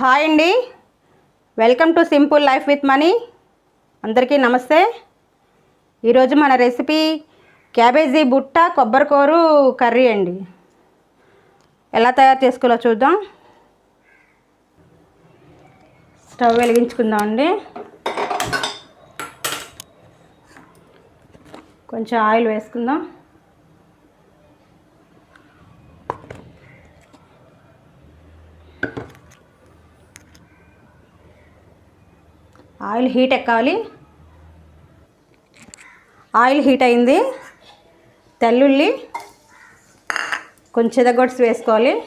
Hi అండి. Welcome to simple life with money అందరికీ నమస్తే. ఈరోజు మన రెసిపీ క్యాబేజీ బుట్ట కొబ్బరికూరు కర్రీ అండి. ఎలా తయారు చేసుకోవాలో చూద్దాం. స్టవ్ వెలిగించుకుందాం అండి. కొంచెం ఆయిల్ వేసుకుందాం. ఆయిల్ హీట్ ఎక్కాలి. ఆయిల్ హీట్ అయింది. తెల్లుల్లి కొంచెం చెదగొట్స్ వేసుకోవాలి.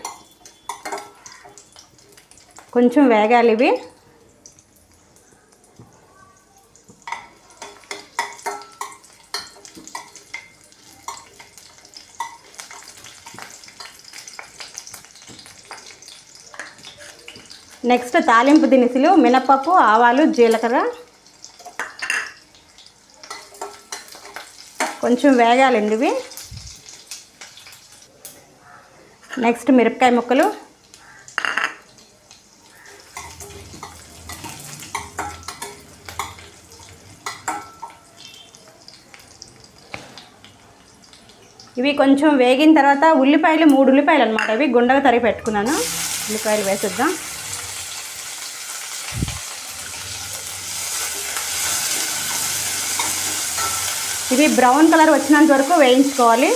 కొంచెం వేగాలి ఇవి. నెక్స్ట్ తాలింపు దినుసులు మినపప్పు ఆవాలు జీలకర్ర. కొంచెం వేగాలండి ఇవి. నెక్స్ట్ మిరపకాయ ముక్కలు. ఇవి కొంచెం వేగిన తర్వాత ఉల్లిపాయలు మూడు ఉల్లిపాయలు అనమాట ఇవి గుండగా తరిగి పెట్టుకున్నాను. ఉల్లిపాయలు వేసేద్దాం. ఇవి బ్రౌన్ కలర్ వచ్చినంత వరకు వేయించుకోవాలి.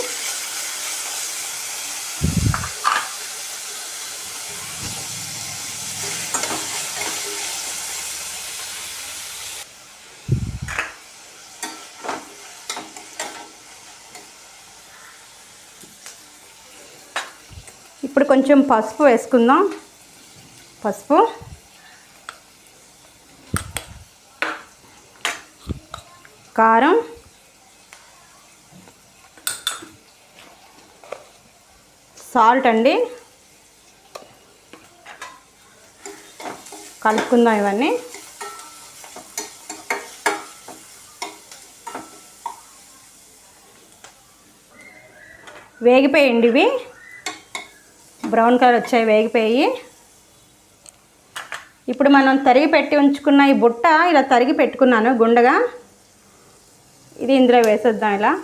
ఇప్పుడు కొంచెం పసుపు వేసుకుందాం. పసుపు. కారం. సాల్ట్ అండి. కలుపుకుందాం ఇవన్నీ. వేగిపోయండి ఇవి. బ్రౌన్ కలర్ వచ్చాయి వేగిపోయి. ఇప్పుడు మనం తరిగి పెట్టి ఉంచుకున్న ఈ బుట్ట ఇలా తరిగి పెట్టుకున్నాను గుండగా. ఇది ఇందులో వేసేద్దాం ఇలా.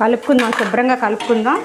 కలుపుకుందాం శుభ్రంగా కలుపుకుందాం.